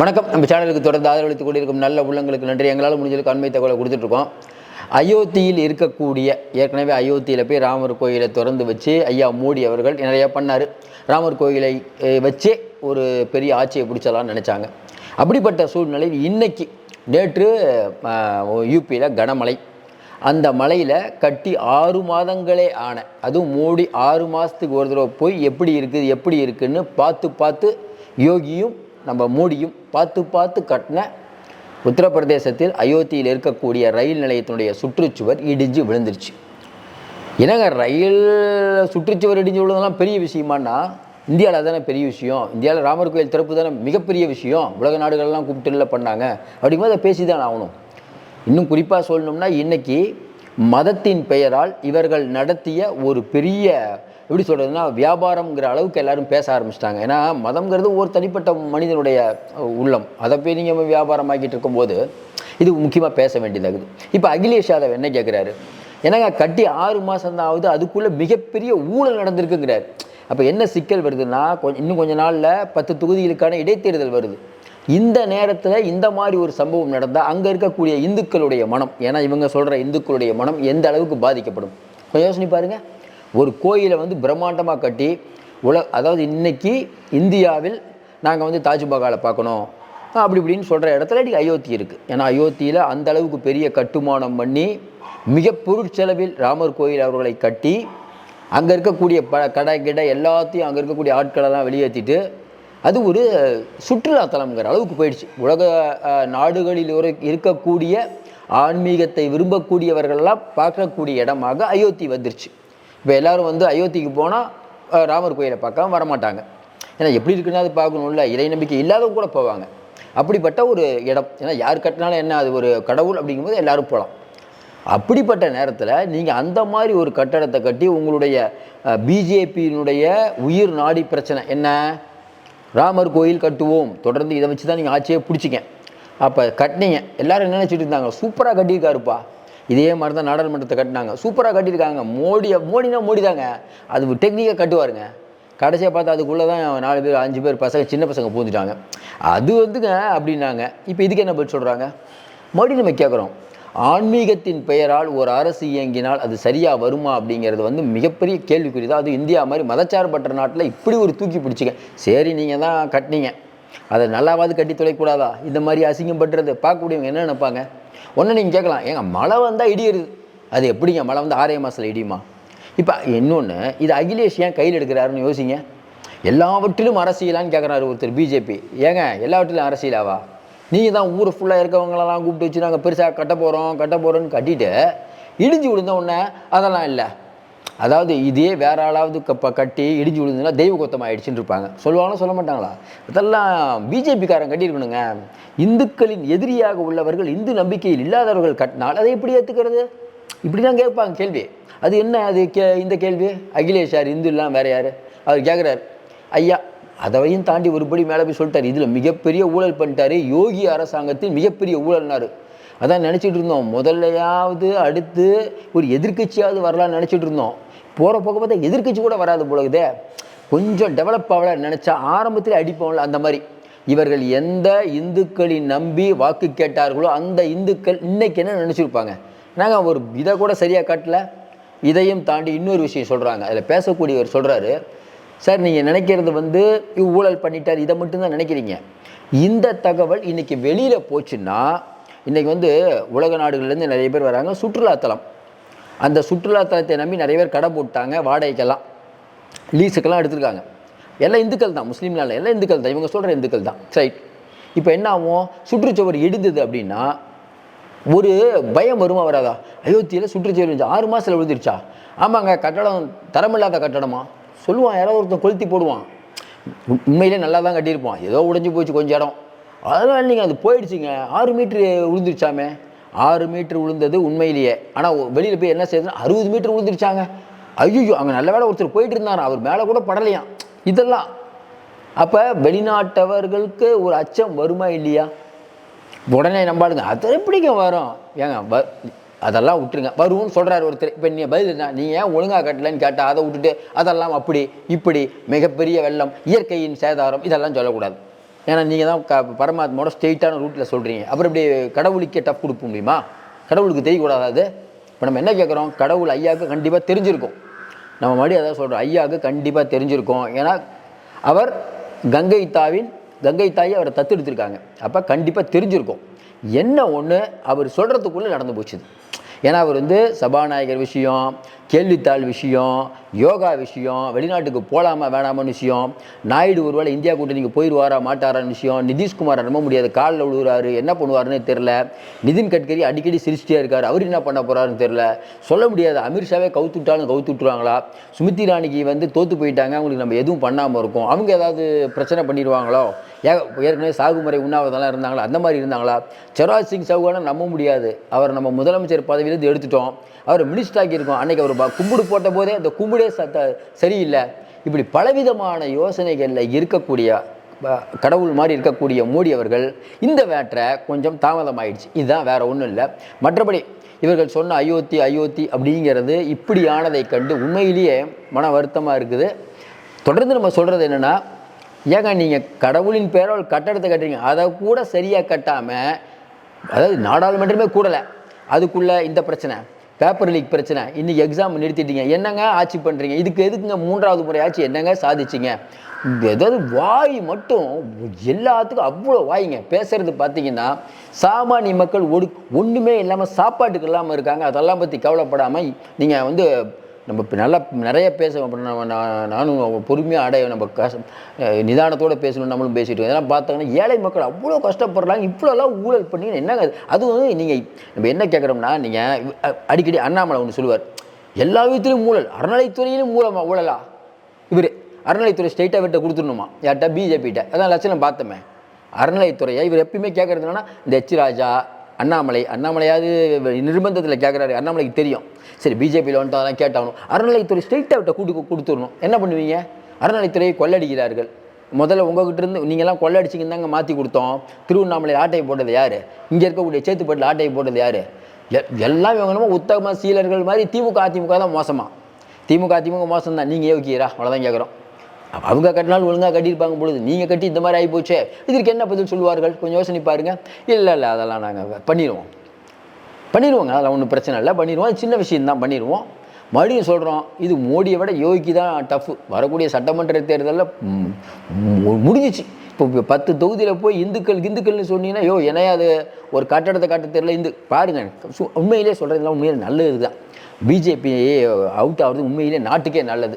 வணக்கம். நம்ம சேனலுக்கு தொடர்ந்து ஆதரவளித்துக் கொண்டிருக்கும் நல்ல உள்ளங்களுக்கு நன்றி. எங்களால் முடிஞ்சதுக்கு அண்மை தகவலை கொடுத்துட்ருக்கோம். அயோத்தியில் இருக்கக்கூடிய ஏற்கனவே அயோத்தியில் போய் ராமர் கோயிலை திறந்து வச்சு ஐயா மோடி அவர்கள் நிறையா பண்ணார். ராமர் கோயிலை வச்சே ஒரு பெரிய ஆட்சியை பிடிச்சலாம்னு நினச்சாங்க. அப்படிப்பட்ட சூழ்நிலையில் இன்னைக்கு நேற்று யூபியில் கனமழை. அந்த மலையில் கட்டி ஆறு மாதங்களே ஆன அதுவும் மோடி ஆறு மாதத்துக்கு ஒரு தடவை போய் எப்படி இருக்குது எப்படி இருக்குதுன்னு பார்த்து பார்த்து யோகியும் நம்ம மோடியும் பார்த்து பார்த்து கட்டின உத்தரப்பிரதேசத்தில் அயோத்தியில் இருக்கக்கூடிய ரயில் நிலையத்தினுடைய சுற்றுச்சுவர் இடிஞ்சு விழுந்துருச்சு. என்னங்க ரயில் சுற்றுச்சுவர் இடிஞ்சு விழுந்ததெல்லாம் பெரிய விஷயமானா இந்தியாவில் தானே பெரிய விஷயம். இந்தியாவில் ராமர் கோயில் திறப்பு தானே மிகப்பெரிய விஷயம். உலக நாடுகள்லாம் கூப்பிட்டுல பண்ணாங்க. அப்படிங்கும்போது அதை பேசி தான் ஆகணும். இன்னும் குறிப்பாக சொல்லணும்னா இன்னைக்கு மதத்தின் பெயரால் இவர்கள் நடத்திய ஒரு பெரிய எப்படி சொல்கிறதுனா வியாபாரம்ங்கிற அளவுக்கு எல்லாரும் பேச ஆரம்பிச்சிட்டாங்க. ஏன்னா மதம்ங்கிறது ஒரு தனிப்பட்ட மனிதனுடைய உள்ளம். அதை போய் நீங்கள் வியாபாரமாக்கிட்டு இருக்கும்போது இது முக்கியமாக பேச வேண்டியதாகுது இப்போ அகிலேஷ் யாதவ் என்ன கேட்குறாரு ஏன்னாங்க கட்டி ஆறு மாதம் தான் ஆகுது அதுக்குள்ளே மிகப்பெரிய ஊழல் நடந்திருக்குங்கிறார். அப்போ என்ன சிக்கல் வருதுன்னா கொஞ்சம் இன்னும் கொஞ்ச நாளில் பத்து தொகுதிகளுக்கான இடைத்தேர்தல் வருது. இந்த நேரத்தில் இந்த மாதிரி ஒரு சம்பவம் நடந்தால் அங்கே இருக்கக்கூடிய இந்துக்களுடைய மனம் ஏன்னா இவங்க சொல்கிற இந்துக்களுடைய மனம் எந்த அளவுக்கு பாதிக்கப்படும்? கொஞ்சம் யோசனை பாருங்கள் ஒரு கோயிலை வந்து பிரம்மாண்டமாக கட்டி உல அதாவது இன்னைக்கு இந்தியாவில் நாங்கள் வந்து தாஜ்மஹாலை பார்க்கணும். அப்படி இப்படின்னு சொல்கிற இடத்துல இன்றைக்கி அயோத்தி இருக்குது ஏன்னா அயோத்தியில் அந்த அளவுக்கு பெரிய கட்டுமானம் பண்ணி மிக பொருட்செலவில் ராமர் கோயில் அவர்களை கட்டி அங்கே இருக்கக்கூடிய ப கடை கிடை எல்லாத்தையும் அங்கே இருக்கக்கூடிய ஆட்களெல்லாம் வெளியேற்றிட்டு அது ஒரு சுற்றுலாத்தலம்ங்கிற அளவுக்கு போயிடுச்சு. உலக நாடுகளில் ஒரு இருக்கக்கூடிய ஆன்மீகத்தை விரும்பக்கூடியவர்களெல்லாம் பார்க்கக்கூடிய இடமாக அயோத்தி வந்துருச்சு. இப்போ எல்லாரும் வந்து அயோத்திக்கு போனால் ராமர் கோயிலை பார்க்காம வரமாட்டாங்க. ஏன்னா எப்படி இருக்குன்னா அது பார்க்கணும்ல. இறை நம்பிக்கை இல்லாதவங்க கூட போவாங்க. அப்படிப்பட்ட ஒரு இடம். ஏன்னா யார் கட்டினாலும் என்ன அது ஒரு கடவுள் அப்படிங்கும்போது எல்லோரும் போகலாம் அப்படிப்பட்ட நேரத்தில் நீங்கள் அந்த மாதிரி ஒரு கட்டடத்தை கட்டி உங்களுடைய பிஜேபியினுடைய உயிர் நாடி பிரச்சனை என்ன? ராமர் கோயில் கட்டுவோம். தொடர்ந்து இதை வச்சு தான் நீங்கள் ஆட்சியை பிடிச்சிங்க. அப்போ கட்டினீங்க. எல்லாரும் என்ன நினச்சிட்டு இருந்தாங்க? சூப்பராக கட்டியிருக்காருப்பா. இதே மாதிரி தான் நாடாளுமன்றத்தை கட்டினாங்க. சூப்பராக கட்டியிருக்காங்க. மோடியை மோடினா மோடி தாங்க அது டெக்னிக்காக கட்டுவாருங்க. கடைசியாக பார்த்தா அதுக்குள்ளே தான் நாலு பேர் அஞ்சு பேர் பசங்க சின்ன பசங்க பூந்துட்டாங்க அது வந்துங்க அப்படின்னாங்க. இப்போ இதுக்கு என்ன பதில் சொல்கிறாங்க மறுபடியும் நம்ம கேட்குறோம் ஆன்மீகத்தின் பெயரால் ஒரு அரசு இயங்கினால் அது சரியாக வருமா அப்படிங்கிறது வந்து மிகப்பெரிய கேள்விக்குறி தான் அது இந்தியா மாதிரி மதச்சார்பற்ற நாட்டில் இப்படி ஒரு தூக்கி பிடிச்சிங்க. சரி நீங்கள் தான் கட்டினீங்க. அதை நல்லாவாது கட்டி தொலைக்கூடாதா? இந்த மாதிரி அசிங்கம் பட்டுறது பார்க்கக்கூடியவங்க என்ன நினைப்பாங்க? ஒன்று நீங்கள் கேட்கலாம். ஏங்க மழை வந்தால் இடியுது அது எப்படிங்க? மழை வந்து ஆறே மாதத்தில் இடியுமா? இப்போ இன்னொன்று இது அகிலேஷ் ஏன் கையில் எடுக்கிறாருன்னு யோசிங்க. எல்லாவற்றிலும் அரசியலான்னு கேட்குறாரு ஒருத்தர் பிஜேபி. ஏங்க எல்லாவற்றிலும் அரசியலாவா? நீங்கள் தான் ஊர் ஃபுல்லாக இருக்கவங்களெல்லாம் கூப்பிட்டு வச்சு நாங்கள் பெருசாக கட்ட போகிறோம் கட்ட போகிறோன்னு கட்டிட்டு இடிஞ்சு விழுந்த உடனே அதெல்லாம் இல்லை. அதாவது இதே வேற ஆளாவது கப்ப கட்டி இடிஞ்சு விழுந்துன்னா தெய்வ குத்தம் ஆயிடுச்சுன்னு இருப்பாங்க. சொல்லுவாங்களா சொல்ல மாட்டாங்களா? இதெல்லாம் பிஜேபிக்காரன் கட்டியிருக்கணுங்க. இந்துக்களின் எதிரியாக உள்ளவர்கள் இந்து நம்பிக்கையில் இல்லாதவர்கள் கட்டினால் அதை எப்படி ஏற்றுக்கிறது இப்படி தான் கேட்பாங்க கேள்வி. அது என்ன அது கே இந்த கேள்வி? அகிலேஷ் யார்? இந்து இல்லாமல் வேற யார்? அவர் கேட்குறாரு ஐயா அதையும் தாண்டி ஒருபடி மேலே போய் சொல்லிட்டார். இதில் மிகப்பெரிய ஊழல் பண்ணிட்டாரு. யோகி அரசாங்கத்தில் மிகப்பெரிய ஊழல்னாரு. அதான் நினச்சிட்டு இருந்தோம். முதல்லையாவது அடுத்து ஒரு எதிர்க்கட்சியாவது வரலான்னு நினச்சிட்டு இருந்தோம். போகிற போக பார்த்தா எதிர்க்கட்சி கூட வராது போலகுதே கொஞ்சம் டெவலப் ஆகல நினச்சா ஆரம்பத்தில் அடிப்போம்ல அந்த மாதிரி. இவர்கள் எந்த இந்துக்களின் நம்பி வாக்கு கேட்டார்களோ அந்த இந்துக்கள் இன்னைக்கு என்ன நினச்சிருப்பாங்க? நாங்கள் ஒரு இதை கூட சரியாக காட்டல. இதையும் தாண்டி இன்னொரு விஷயம் சொல்கிறாங்க அதில் பேசக்கூடியவர் சொல்கிறாரு சார் நீங்கள் நினைக்கிறது வந்து ஊழல் பண்ணிட்டார். இதை மட்டும்தான் நினைக்கிறீங்க. இந்த தகவல் இன்னைக்கு வெளியில் போச்சுன்னா இன்றைக்கி வந்து உலக நாடுகள்லேருந்து நிறைய பேர் வராங்க. சுற்றுலாத்தலம். அந்த சுற்றுலாத்தலத்தை நம்பி நிறைய பேர் கடை போட்டாங்க வாடகைக்கெல்லாம். லீஸுக்கெல்லாம் எடுத்திருக்காங்க. எல்லாம் இந்துக்கள் தான் முஸ்லீம்னால எல்லாம் இந்துக்கள் தான். இவங்க சொல்கிற இந்துக்கள் தான். ரைட் இப்போ என்ன ஆகும்? சுற்றுச்சுவர் இடிந்தது அப்படின்னா ஒரு பயம் வருமா வராதா? அயோத்தியில் சுற்றுச்சுவர் இருந்துச்சு ஆறு மாதத்தில் விழுந்துருச்சா? ஆமாங்க கட்டடம் தரமில்லாத கட்டடமா? சொல்லுவான் யாராவது ஒருத்தன் கொளுத்தி போடுவான். உண்மையிலே நல்லா தான் கட்டியிருப்பான். ஏதோ உடைஞ்சு போச்சு கொஞ்சம் இடம். அதெல்லாம் நீங்கள் அது போயிடுச்சுங்க. ஆறு மீட்ரு விழுந்துருச்சாமே? ஆறு மீட்ரு விழுந்தது உண்மையிலேயே. ஆனால் வெளியில் போய் என்ன செய்யுதுன்னா அறுபது மீட்ரு விழுந்துருச்சாங்க ஐயோ அங்கே நல்ல வேலை ஒருத்தர் போயிட்டு இருந்தார் அவர் மேலே கூட படலையாம். இதெல்லாம். அப்போ வெளிநாட்டவர்களுக்கு ஒரு அச்சம் வருமா இல்லையா? உடனே நம்பாளுங்க அது எப்படிங்க வரும்? ஏங்க வ அதெல்லாம் விட்டுருங்க. வரும்னு சொல்கிறார் ஒருத்தர். இப்போ நீ பதில் என்ன? நீ ஏன் ஒழுங்காக கட்டலன்னு கேட்டால் அதை விட்டுட்டு அதெல்லாம் அப்படி இப்படி மிகப்பெரிய வெள்ளம் இயற்கையின் சேதாரம் இதெல்லாம் சொல்லக்கூடாது. ஏன்னா நீங்கள் தான் க பரமாத்மாவோட ஸ்ட்ரெயிட்டான ரூட்டில் சொல்கிறீங்க அப்புறம் இப்படி கடவுளுக்கே டஃப் கொடுக்க முடியுமா? கடவுளுக்கு தெரியக்கூடாது. அது இப்போ நம்ம என்ன கேட்குறோம்? கடவுள் ஐயாவுக்கு கண்டிப்பாக தெரிஞ்சிருக்கும். நம்ம மறுபடியும் அதான் சொல்கிறோம் ஐயாவுக்கு கண்டிப்பாக தெரிஞ்சிருக்கும். ஏன்னா அவர் கங்கை தாவின் கங்கை தாயை அவரை தத்தெடுத்திருக்காங்க. அப்போ கண்டிப்பாக தெரிஞ்சிருக்கும். என்ன ஒன்று அவர் சொல்கிறதுக்குள்ளே நடந்து போச்சுது. ஏன்னா அவர் வந்து சபாநாயகர் விஷயம் கேள்வித்தாள் விஷயம் யோகா விஷயம் வெளிநாட்டுக்கு போகலாமா வேணாமான்னு விஷயம் நாயுடு ஒருவேளை இந்தியா கூட்டணிக்கு போயிடுவாரா மாட்டாரான்னு விஷயம் நிதிஷ்குமார் நம்ப முடியாது காலில் விழுகிறாரு என்ன பண்ணுவாருன்னு தெரில நிதின் கட்கரி அடிக்கடி சிரிச்சிட்டே இருக்கார் அவர் என்ன பண்ண போகிறாருன்னு தெரில சொல்ல முடியாது அமித்ஷாவே கவுத்துட்டாலும் கவுத்து விட்டுருவாங்களா சுமித்தி ராணிக்கு வந்து தோற்று போயிட்டாங்க அவங்களுக்கு நம்ம எதுவும் பண்ணாமல் இருக்கும் அவங்க ஏதாவது பிரச்சனை பண்ணிடுவாங்களோ? ஏ ஏற்கனவே சாகுமுறை உண்ணாவிரதெல்லாம் இருந்தாங்களா? அந்த மாதிரி இருந்தாங்களா? சிவராஜ் சிங் சௌகானை நம்ப முடியாது. அவர் நம்ம முதலமைச்சர் பதவியிலேருந்து எடுத்துட்டோம். அவர் மினிஸ்டர் ஆக்கியிருக்கோம். அன்னைக்கு அவர் கும்புடு கும்பிடு போட்ட போதே அந்த கும்பிடே சத்த சரியில்லை. இப்படி பலவிதமான யோசனைகளில் இருக்கக்கூடிய ப- கடவுள் மாதிரி இருக்கக்கூடிய மோடி அவர்கள் இந்த வேற்றை கொஞ்சம் தாமதமாயிடுச்சு. இதுதான் வேற ஒன்றும் இல்லை. மற்றபடி இவர்கள் சொன்ன அயோத்தி அயோத்தி அப்படிங்கிறது இப்படியானதை கண்டு உண்மையிலேயே மன வருத்தமாக இருக்குது. தொடர்ந்து நம்ம சொல்கிறது என்னென்னா ஏங்க நீங்கள் கடவுளின் பேரால் கட்டடத்தை கட்டுறீங்க. அதை கூட சரியாக கட்டாமல் அதாவது நாடாளுமன்றமே கூடலை. அதுக்குள்ளே இந்த பிரச்சனை பேப்பர் லீக் பிரச்சனை இன்றைக்கி எக்ஸாம் நிறுத்திட்டீங்க. என்னங்க ஆட்சி பண்ணுறீங்க இதுக்கு எதுக்குங்க மூன்றாவது முறை ஆட்சி? என்னங்க சாதிச்சிங்க? ஏதாவது வாய் மட்டும் எல்லாத்துக்கும் அவ்வளோ வாய்ங்க. பேசுறது பார்த்தீங்கன்னா சாமானிய மக்கள் ஒடு ஒன்றுமே இல்லாமல் சாப்பாட்டுக்கு இல்லாமல் இருக்காங்க. அதெல்லாம் பற்றி கவலைப்படாமல் நீங்கள் வந்து நம்ம நல்லா நிறைய பேச அப்படின்னா நம்ம நான் நானும் பொறுமையாக அடைய நம்ம கஷ நிதானத்தோடு பேசணும் நம்மளும் பேசிட்டு இதெல்லாம் பார்த்தாங்கன்னா ஏழை மக்கள் அவ்வளோ கஷ்டப்படுறாங்க. இவ்வளோலாம் ஊழல் பண்ணி என்னங்க அது? அதுவும் நீங்கள் நம்ம என்ன கேட்குறோம்னா நீங்கள் அடிக்கடி அண்ணாமலை ஒன்று சொல்லுவார். எல்லா விதத்துலையும் ஊழல் அறநிலைத்துறையிலும் ஊழமா ஊழலா? இவர் அறநிலைத்துறை ஸ்டேட்டாக விட்ட கொடுத்துடணுமா? யார்கிட்ட? பிஜேபிகிட்ட அதான் லட்சணம் பார்த்தோமே. அறநிலைத்துறையை இவர் எப்பயுமே கேட்குறது என்னன்னா இந்த எச் ராஜா அண்ணாமலை அண்ணாமலையாவது நிர்பந்தத்தில் கேட்குறாரு அண்ணாமலைக்கு தெரியும். சரி பிஜேபியில் வந்துட்டு அதெல்லாம் கேட்டாகணும் அறநிலைத்துறை ஸ்ட்ரெயிட்டாக விட்ட கூட்டு கொடுத்துடணும். என்ன பண்ணுவீங்க? அறநிலைத்துறையை கொள்ளடிக்கிறார்கள். முதல்ல உங்ககிட்ட இருந்து நீங்கள்லாம் கொள்ளடிச்சிங்கன்னு தாங்க மாற்றி கொடுத்தோம். திருவண்ணாமலை ஆட்டையை போட்டது யார்? இங்கே இருக்கக்கூடிய சேத்துப்பட்டில் ஆட்டையை போட்டது யார்? எல்லாம் இவங்க என்னமோ உத்தம சீலர்கள் மாதிரி திமுக அதிமுக தான் மோசமாக திமுக அதிமுக மோசம் தான் நீங்கள் யோகிக்கிறா அவ்வளோதான் கேட்குறோம் அவங்க கட்டினாலும் ஒழுங்காக கட்டியிருப்பாங்க பொழுது நீங்கள் கட்டி இந்த மாதிரி ஆகி போச்சே? இதற்கு என்ன பதில் சொல்லுவார்கள்? கொஞ்சம் யோசனை பாருங்க. இல்லை இல்லை அதெல்லாம் நாங்கள் பண்ணிடுவோம் பண்ணிடுவோங்க அதெல்லாம் ஒன்றும் பிரச்சனை இல்லை. பண்ணிடுவோம் சின்ன விஷயம்தான் பண்ணிடுவோம் மறுபடியும் சொல்கிறோம் இது மோடியை விட யோகிக்கு தான் டஃப் வரக்கூடிய சட்டமன்ற தேர்தலில் மு- முடிஞ்சிச்சு. இப்போ பத்து தொகுதியில் போய் இந்துக்கள் இந்துக்கள்னு சொன்னீங்கன்னா யோ என்னையா அது ஒரு கட்டடத்தை காட்ட தெரியல இந்து. பாருங்க சு- உண்மையிலே சொல்கிறதுலாம் உண்மையிலே நல்லது தான் பிஜேபி அவுட் ஆகிறது உண்மையிலே நாட்டுக்கே நல்லது.